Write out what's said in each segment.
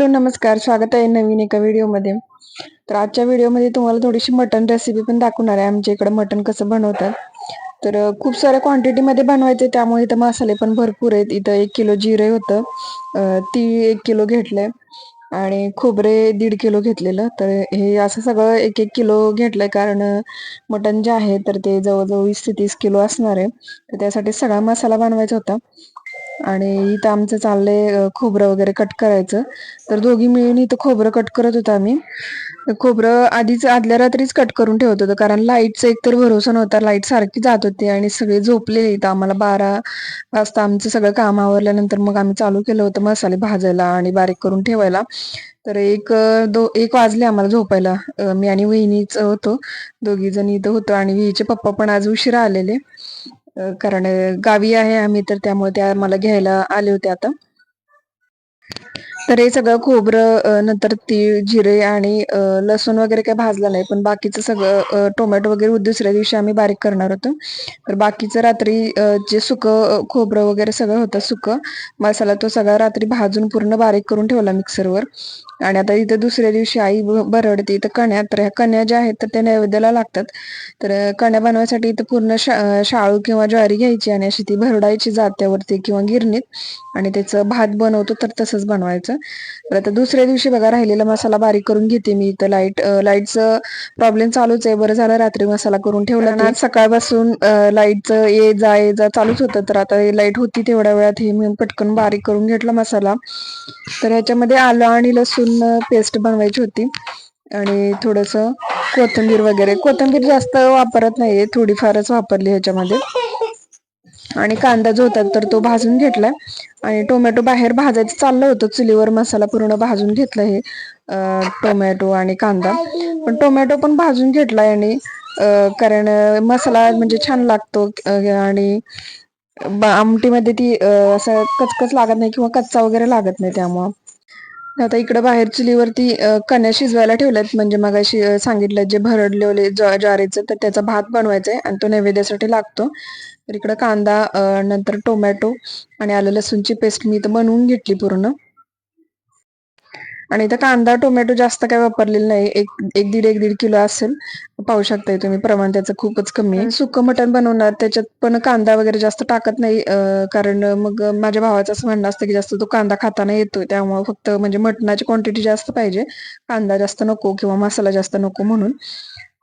Hello नमस्कार. स्वागत आहे नवीन एका व्हिडिओमध्ये. तर आजच्या व्हिडिओमध्ये तुम्हाला थोडीशी मटन रेसिपी पण दाखवणार आहे. आमच्या इकडं मटन कसं बनवतात. तर खूप साऱ्या क्वांटिटीमध्ये बनवायचे. त्यामुळे इथं मसाले पण भरपूर आहेत. इथं एक किलो जिरे होतं. ती एक किलो घेतलंय. आणि खोबरे दीड किलो घेतलेलं. तर हे असं सगळं एक एक किलो घेतलंय. कारण मटन जे आहे तर ते जवळजवळ वीस ते तीस किलो असणार आहे. तर त्यासाठी सगळा मसाला बनवायचा होता. आणि इथं आमचं चाललंय खोबरं वगैरे कट करायचं. तर दोघी मिळून इथं खोबरं कट करत होतो आम्ही. खोबरं आधीच आदल्या रात्रीच कट करून ठेवत होतो. कारण लाईटचा एकतर भरोसा नव्हता. लाइट सारखी जात होती आणि सगळे झोपलेले इथं. आम्हाला बारा वाजता आमचं सगळं काम आवरल्यानंतर मग आम्ही चालू केलं होतं मसाले भाजायला आणि बारीक करून ठेवायला. तर एक दो एक वाजले आम्हाला झोपायला. मी आणि वहिनीच होतो. दोघी जण इथं होतो आणि विहीचे पप्पा पण आज उशिरा आलेले. कारण गावी आहे आम्ही तर त्यामुळे त्या मला घ्यायला आले होते आता. तर हे सगळं खोबरं नंतर तीळ जिरे आणि लसूण वगैरे काही भाजलं नाही पण बाकीचं सगळं टोमॅटो वगैरे दुसऱ्या दिवशी आम्ही बारीक करणार होतो. तर बाकीचं रात्री जे सुकं खोबरं वगैरे सगळं होतं सुकं मसाला तो सगळा रात्री भाजून पूर्ण बारीक करून ठेवला मिक्सरवर. आणि आता इथं दुसऱ्या दिवशी आई ब- बरडते. इथं कण्या तर ह्या कण्या ज्या आहेत तर त्या नैवेद्याला लागतात. तर कण्या बनवायसाठी इथं पूर्ण शा शाळू किंवा ज्वारी घ्यायची आणि अशी ती भरडायची जात्यावरती किंवा गिरणीत आणि त्याचं भात बनवतो तर तसंच बनवायचं. तर आता दुसऱ्या दिवशी बघा राहिलेला मसाला बारीक करून घेते मी. इथं लाइट लाईटचं प्रॉब्लेम चालूच आहे. बरं झालं रात्री मसाला करून ठेवला सकाळपासून लाईटचं ये जा ये जा चालूच होतं. तर आता लाइट होती तेवढ्या वेळात हे मी पटकन बारीक करून घेतला मसाला. तर ह्याच्यामध्ये आलं आणि लसूण पेस्ट बनवायची होती. आणि थोडस कोथिंबीर वगैरे. कोथिंबीर जास्त वापरत नाहीये. थोडीफारच वापरली ह्याच्यामध्ये. आणि कांदा जो होता तर तो भाजून घेतलाय आणि टोमॅटो बाहेर भाजायचं चाललं होतं. चुलीवर मसाला पूर्ण भाजून घेतला हे टोमॅटो आणि कांदा. पण टोमॅटो पण भाजून घेतलाय आणि कारण मसाला म्हणजे छान लागतो आणि आमटीमध्ये ती असं कचकच लागत नाही किंवा कच्चा वगैरे लागत नाही त्यामुळं. आता इकडं बाहेर चुलीवरती अं, कण्या शिजवायला ठेवल्यात. म्हणजे मग सांगितलं जे भरडलेले ज्वारीचं तर त्याचा भात बनवायचा आहे आणि तो नैवेद्यासाठी लागतो. तर इकडं कांदा नंतर टोमॅटो आणि आलं लसूणची पेस्ट मी इथं बनवून घेतली पूर्ण. आणि इथं कांदा टोमॅटो जास्त काय वापरलेलं नाही. एक एक दीड एक दीड किलो असेल. पाहू शकताय तुम्ही प्रमाण त्याचं खूपच कमी आहे. सुकं मटण बनवणार त्याच्यात पण कांदा वगैरे जास्त टाकत नाही कारण मग माझ्या भावाचं असं म्हणणं असतं की जास्त तो कांदा खाताना येतोय. त्यामुळे फक्त म्हणजे मटणाची क्वांटिटी जास्त पाहिजे. कांदा जास्त नको किंवा मसाला जास्त नको म्हणून.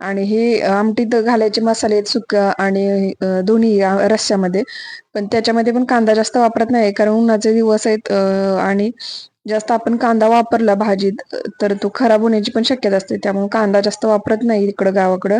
आणि हे आमटीत घालायचे मसाले आहेत सुक्या आणि दोन्ही रस्स्यामध्ये. पण त्याच्यामध्ये पण कांदा जास्त वापरत नाही कारण उन्हाचे दिवस आहेत आणि जास्त आपण कांदा वापरला भाजीत तर तो खराब होण्याची पण शक्यता असते. त्यामुळे कांदा जास्त वापरत नाही इकडं गावाकडं.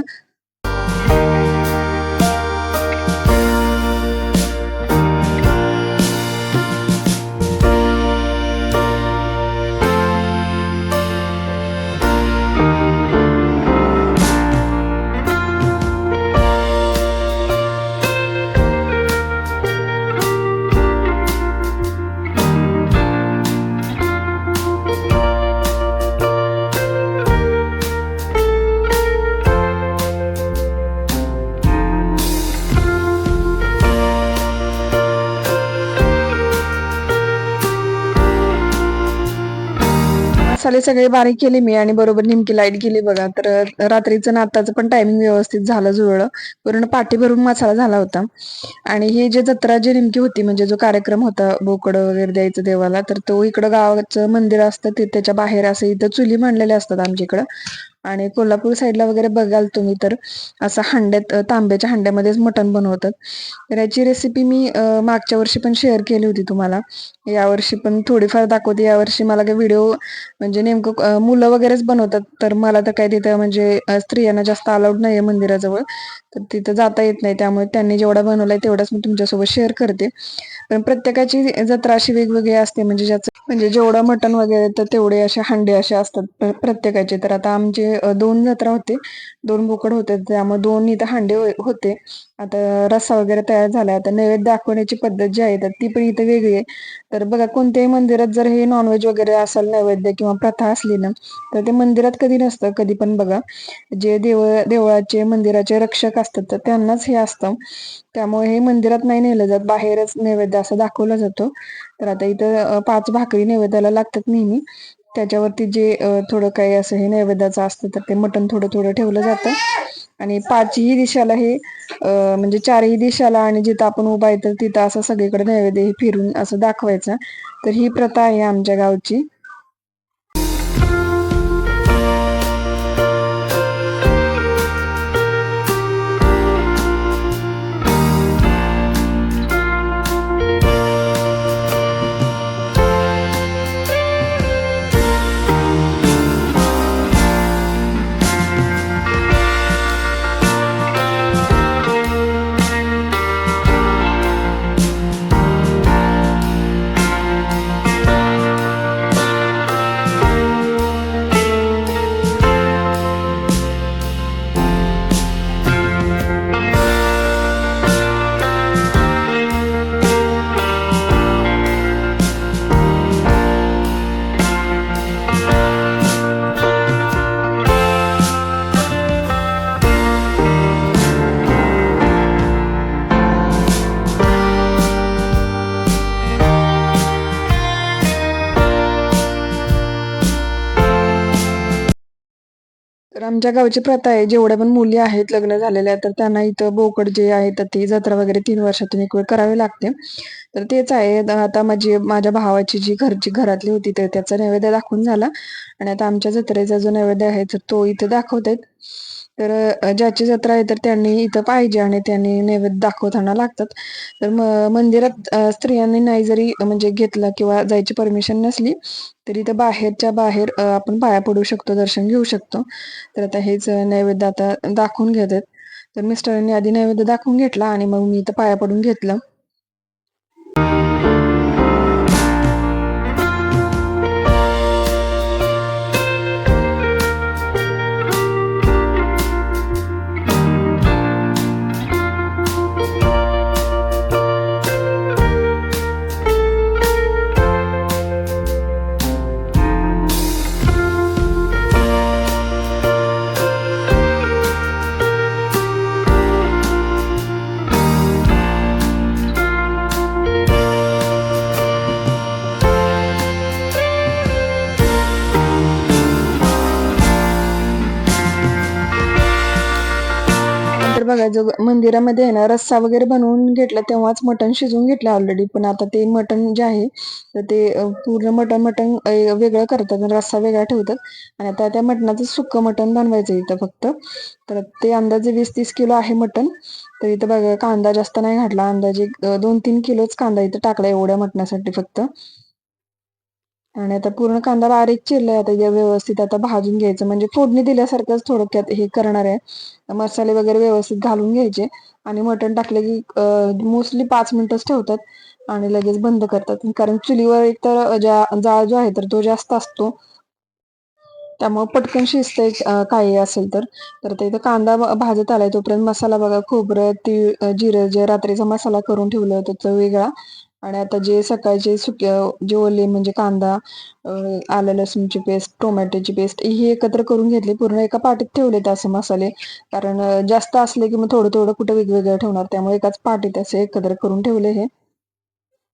सगळे बारीक केले मी आणि बरोबर नेमकी लाइट गेली बघा. तर रात्रीचं नाताचं पण टायमिंग व्यवस्थित झालं जुळलं. पूर्ण पाठी भरून मसाला झाला होता. आणि ही जे जत्रा जी नेमकी होती म्हणजे जो कार्यक्रम होता बोकड वगैरे द्यायचं देवाला तर तो इकडं गावाचं मंदिर असतं ते त्याच्या बाहेर असं इथं चुली मांडलेल्या असतात आमच्या इकडं. आणि कोल्हापूर साईडला वगैरे बघाल तुम्ही तर असं हांड्यात तांब्याच्या हांड्यामध्येच मटण बनवतात. तर याची रेसिपी मी मागच्या वर्षी पण शेअर केली होती तुम्हाला. यावर्षी पण थोडीफार दाखवते. यावर्षी मला काही व्हिडिओ म्हणजे नेमकं मुलं वगैरेच बनवतात. तर मला तर काय तिथं म्हणजे स्त्रियांना जास्त अलाउड आहे मंदिराजवळ. तर तिथं जाता येत नाही. त्यामुळे त्यांनी जेवढा बनवलाय तेवढाच मी तुमच्यासोबत शेअर करते. पण प्रत्येकाची जत्रा अशी वेगवेगळी असते. म्हणजे ज्याचं म्हणजे जेवढं मटण वगैरे तर तेवढे असे हांडे असे असतात प्रत्येकाचे. तर आता आमचे दोन जत्रा होते. दोन बोकड होते त्यामुळे दोन इथं हांडे होते. आता रस्सा वगैरे तयार झाला आता नैवेद्य दाखवण्याची पद्धत जी आहे तर ती पण इथं वेगळी आहे. तर बघा कोणत्याही मंदिरात जर हे नॉनव्हेज वगैरे असेल नैवेद्य किंवा प्रथा असली ना तर ते मंदिरात कधी नसतं कधी पण बघा. जे देव देवळाचे मंदिराचे रक्षक असतात तर त्यांनाच हे असतं. त्यामुळे हे मंदिरात नाही नेलं जात बाहेरच नैवेद्य असं दाखवला जातो. तर आता इथं पाच भाकरी नैवेद्याला लागतात नेहमी. त्याच्यावरती जे थोडं काही असं हे नैवेद्याचं असतं तर ते मटण थोडं थोडं ठेवलं जातं. आणि पाचही दिशाला हे म्हणजे चारही दिशाला आणि जिथं आपण उभा आहे तर तिथं असं सगळीकडे नैवेद्य हे फिरून असं दाखवायचं. तर ही प्रथा आहे आमच्या गावची. तर आमच्या गावची प्रथा आहे जेवढ्या पण मुली आहेत लग्न झालेल्या तर त्यांना इथं बोकड जे आहे तर ती जत्रा वगैरे तीन वर्षातून एक वेळ करावी लागते. तर तेच आहे आता माझी माझ्या भावाची जी घरची घरातली होती तर त्याचा नैवेद्य दाखवून झाला. आणि आता आमच्या जत्रेचा जो नैवेद्य आहे तर तो इथे दाखवतायत. तर ज्याची जत्रा आहे तर त्यांनी इथं पाहिजे आणि त्यांनी नैवेद्य दाखवताना लागतात. तर मंदिरात स्त्रियांनी नाही जरी म्हणजे घेतला किंवा जायची परमिशन नसली तरी इथं बाहेरच्या बाहेर आपण पाया पडू शकतो दर्शन घेऊ शकतो. तर आता हेच नैवेद्य आता दाखवून घेत आहेत तर मिस्टरांनी आधी नैवेद्य दाखवून घेतला आणि मग मी इथं पाया पडून घेतलं. नंतर मंदिरामध्ये आहे ना रस्सा वगैरे बनवून घेतला तेव्हाच मटण शिजवून घेतलं ऑलरेडी पण आता ते मटण जे आहे तर ते पूर्ण मटण मटण वेगळं करतात रस्सा वेगळा ठेवतात. आणि आता त्या मटणाचं सुक्क मटण बनवायचं इथं फक्त. तर ते अंदाजे वीस तीस किलो आहे मटण. तर इथं बघा कांदा जास्त नाही घातला. अंदाजे दोन तीन किलोच कांदा इथं टाकला एवढ्या मटणासाठी फक्त. आणि आता पूर्ण कांदा बारीक चिरलाय आता हे व्यवस्थित आता भाजून घ्यायचं. म्हणजे फोडणी दिल्यासारखंच थोडक्यात हे करणार आहे. मसाले वगैरे व्यवस्थित घालून घ्यायचे. आणि मटण टाकले की मोस्टली पाच मिनिटच ठेवतात. आणि लगेच बंद करतात. कारण चुलीवर एक तर जाळ जो आहे तर तो जास्त असतो. त्यामुळे पटकन शिजतंय काही असेल तर. तर ते इथं कांदा भाजत आलाय. तोपर्यंत मसाला बघा खोबरं तीळ जिरं जे रात्रीचा मसाला करून ठेवलं होतं तो वेगळा. आणि आता जे सकाळचे सुके जे ओले म्हणजे कांदा आलं लसूणची पेस्ट टोमॅटोची पेस्ट ही एकत्र करून घेतली पूर्ण एका पाटीत ठेवले असं मसाले. कारण जास्त असले की मग थोडं थोडं कुठं वेगवेगळं ठेवणार त्यामुळे एकाच पाटीत असे एकत्र करून ठेवले हे.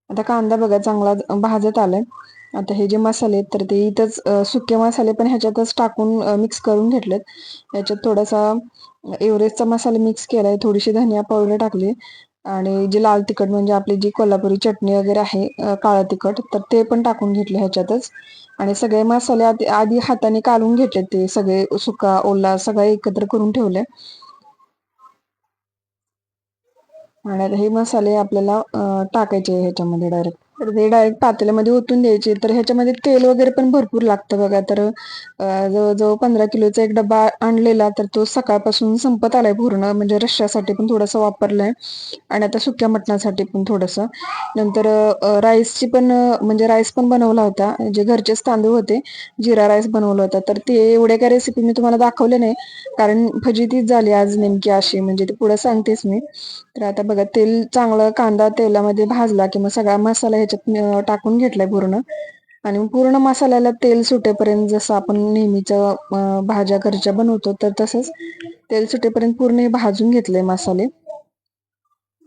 आता कांदा बघा चांगला भाजत आलाय. आता हे जे मसाले आहेत तर ते इथंच सुके मसाले पण ह्याच्यातच टाकून मिक्स करून घेतलेत. याच्यात थोडासा एव्हरेस्टचा मसाला मिक्स केलाय थोडीशी धनिया पावडर टाकली. आणि जे लाल तिखट म्हणजे आपली जी कोल्हापुरी चटणी वगैरे आहे काळं तिखट तर ते पण टाकून घेतले ह्याच्यातच. आणि सगळे मसाले आधी आधी हाताने काढून घेतले ते सगळे सुका ओला सगळे एकत्र करून ठेवले. आणि हे मसाले आपल्याला टाकायचे ह्याच्यामध्ये डायरेक्ट तर ते डायरेक्ट पातेल्यामध्ये ओतून द्यायचे. तर ह्याच्यामध्ये तेल वगैरे पण भरपूर लागतं बघा. तर जवळजवळ पंधरा किलोचा एक डबा आणलेला तर तो सकाळपासून संपत आलाय पूर्ण. म्हणजे रश्श्यासाठी पण थोडंसं वापरलाय. आणि आता सुक्या मटणासाठी पण थोडंसं. नंतर राईसची पण म्हणजे राईस पण बनवला होता. जे घरचेच तांदूळ होते जिरा राईस बनवला होता. तर ते एवढ्या काय रेसिपी मी तुम्हाला दाखवले नाही. कारण फजितीच झाली आज नेमकी अशी. म्हणजे ते पुढे सांगतेच मी. तर आता बघा तेल चांगलं कांदा तेलामध्ये भाजला की मग सगळा मसाला ह्याच्यात टाकून घेतलाय पूर्ण. आणि पूर्ण मसाल्याला तेल सुटेपर्यंत जसं आपण नेहमीच भाज्या घरच्या बनवतो तर तसंच तेल सुटेपर्यंत पूर्ण हे भाजून घेतले मसाले.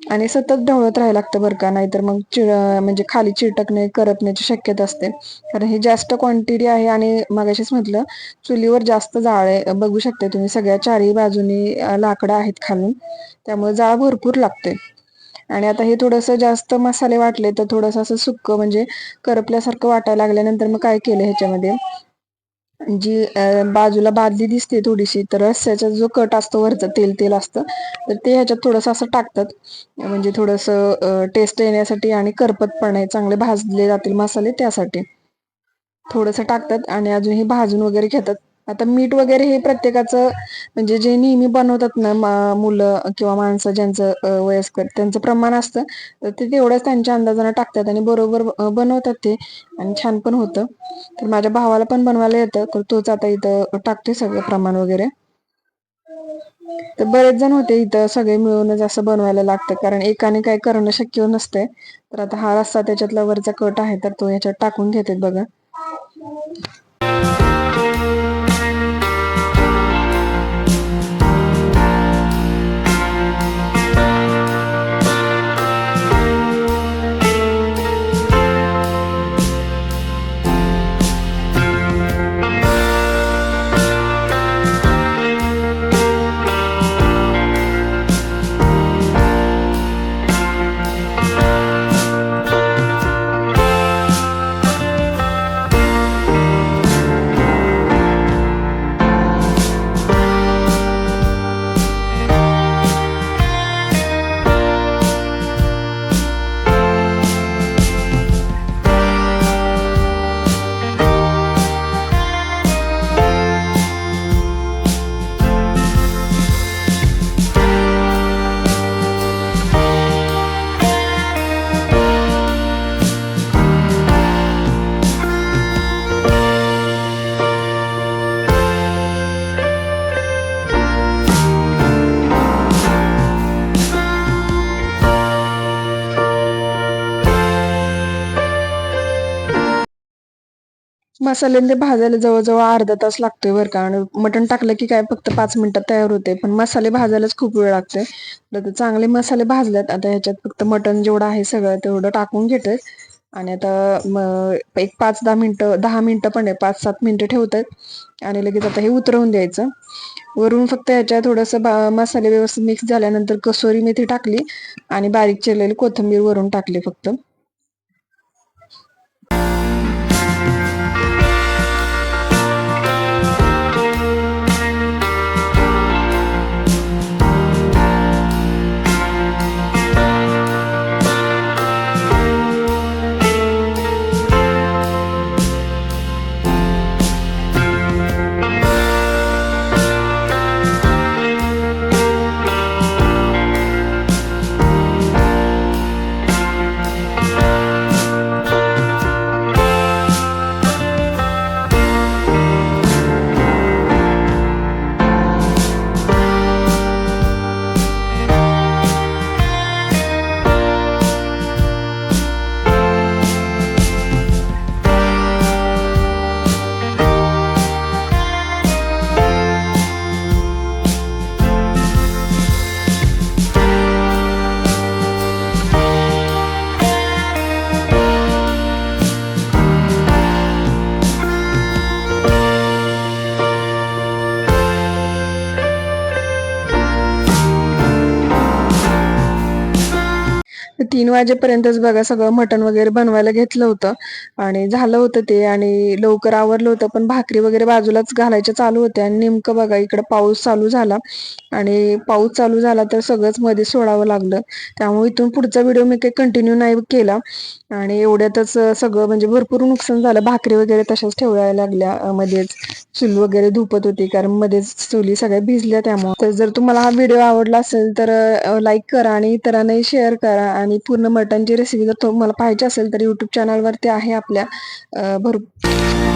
आणि सतत ढवळत राहायला लागतं बरं का नाहीतर मग चिळ म्हणजे खाली चिटकणे करपण्याची शक्यता असते. कारण ही जास्त क्वांटिटी आहे आणि मगाशीच म्हटलं चुलीवर जास्त जाळ आहे बघू शकते तुम्ही सगळ्या चारही बाजूनी लाकडं आहेत खालून. त्यामुळे जाळ भरपूर लागते आणि आता हे थोडंसं जास्त मसाले वाटले तर थोडंसं असं सुक्क म्हणजे करपल्यासारखं वाटायला लागल्यानंतर मग काय केलं ह्याच्यामध्ये? जी बाजूला बादली दिसते थोडीशी तर रस्स्याचा जो कट असतो वरचा तेल तेल असतं तर ते ह्याच्यात थोडंसं असं टाकतात. म्हणजे थोडंसं टेस्ट येण्यासाठी आणि करपतपण आहे चांगले भाजले जातील मसाले त्यासाठी. थोडंसं टाकतात आणि अजून हे भाजून वगैरे घेतात. आता मीठ वगैरे हे प्रत्येकाचं म्हणजे जे नेहमी बनवतात ना मुलं किंवा माणसं ज्यांचं वयस्कर त्यांचं प्रमाण असतं तर ते तेवढंच त्यांच्या अंदाजानं टाकतात आणि बरोबर बनवतात ते आणि छान पण होतं. तर माझ्या भावाला पण बनवायला येतं तर तोच आता इथं टाकतोय सगळं प्रमाण वगैरे. तर बरेच जण होते इथं सगळे मिळूनच असं बनवायला लागतं कारण एकाने काय करणं शक्य नसतंय. तर आता हा रस्सा त्याच्यातला वरचा कट आहे तर तो याच्यात टाकून घेते बघा. मसाले ते भाजायला जवळजवळ अर्धा तास लागतोय बरं का. आणि मटण टाकलं की काय फक्त पाच मिनिटात तयार होते. पण मसाले भाजायलाच खूप वेळ लागतोय. तर चांगले मसाले भाजलेत आता ह्याच्यात फक्त मटण जेवढं आहे सगळं तेवढं टाकून घेतोय. आणि आता एक पाच दहा मिनटं दहा मिनटं पण आहे. पाच सात मिनटं ठेवतात. आणि लगेच आता हे उतरवून द्यायचं. वरून फक्त याच्यात थोडंसं मसाले व्यवस्थित मिक्स झाल्यानंतर कसोरी मेथी टाकली. आणि बारीक चिरलेली कोथिंबीर वरून टाकली फक्त. तीन वाजेपर्यंतच बघा सगळं मटण वगैरे बनवायला घेतलं होतं. आणि झालं होतं ते आणि लवकर आवरलं होतं पण भाकरी वगैरे बाजूलाच घालायच्या चालू होत्या. आणि नेमकं बघा इकडं पाऊस चालू झाला. आणि पाऊस चालू झाला तर सगळंच मध्ये सोडावं लागलं. त्यामुळे इथून पुढचा व्हिडिओ मी काही कंटिन्यू नाही केला. आणि एवढ्यातच सगळं म्हणजे भरपूर नुकसान झालं. भाकरी वगैरे तशाच ठेवायला लागल्या मध्येच. चूल वगैरे धुपत होती कारण मध्येच चुली सगळ्या भिजल्या त्यामुळे. तर जर तुम्हाला हा व्हिडिओ आवडला असेल तर लाईक करा आणि इतरांनाही शेअर करा. आणि पूर्ण मटनची रेसिपी जर तुम्हाला पाहिजे असेल तर युट्यूब चॅनलवरती आहे आपल्या भरपूर